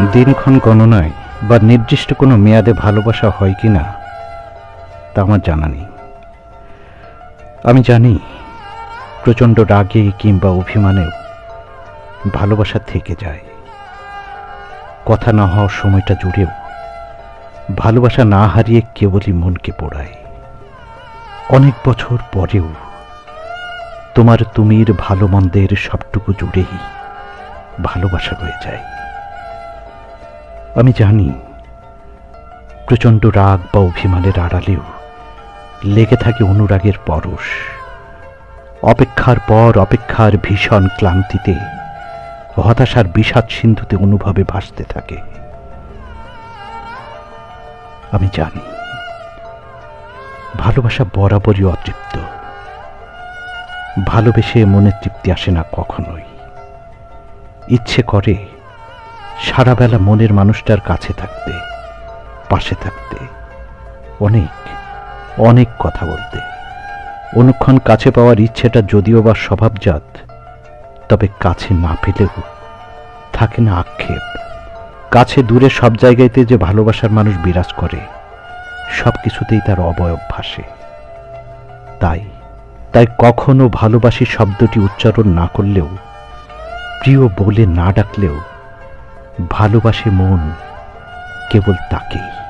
দিনক্ষণ গণনায় বা নির্দিষ্ট কোনো মেয়াদে ভালোবাসা হয় কি না, তা আমার জানা নেই। আমি জানি প্রচণ্ড রাগে কিংবা অভিমানেও ভালোবাসা থেকে যায়। কথা না হওয়ার সময়টা জুড়েও ভালোবাসা না হারিয়ে কেবলই মনকে পোড়ায়। অনেক বছর পরেও তোমার তুমির ভালো মন্দের সবটুকু জুড়েই ভালোবাসা রয়ে যায়। আমি জানি, প্রচণ্ড রাগ বা অভিমানের আড়ালেও লেগে থাকে অনুরাগের পরশ। অপেক্ষার পর অপেক্ষার ভীষণ ক্লান্তিতে, হতাশার বিষাদ সিন্ধুতে অনুভবে ভাসতে থাকে। আমি জানি, ভালোবাসা বরাবরই অতৃপ্ত। ভালোবেসে মনের তৃপ্তি আসে না কখনোই। ইচ্ছে করে সারাবেলা মনের মানুষটার কাছে থাকতে, পাশে থাকতে, অনেক অনেক কথা বলতে। অনুক্ষণ কাছে পাওয়ার ইচ্ছেটা যদিও বা স্বভাবজাত, তবে কাছে না পেলেও থাকে না আক্ষেপ। কাছে দূরে সব জায়গাতে যে ভালোবাসার মানুষ বিরাজ করে, সব কিছুতেই তার অবয়ব ভাসে। তাই তাই কখনো ভালোবাসি শব্দটি উচ্চারণ না করলেও, প্রিয় বলে না ডাকলেও ভালোবাসে মন কেবল তাকেই।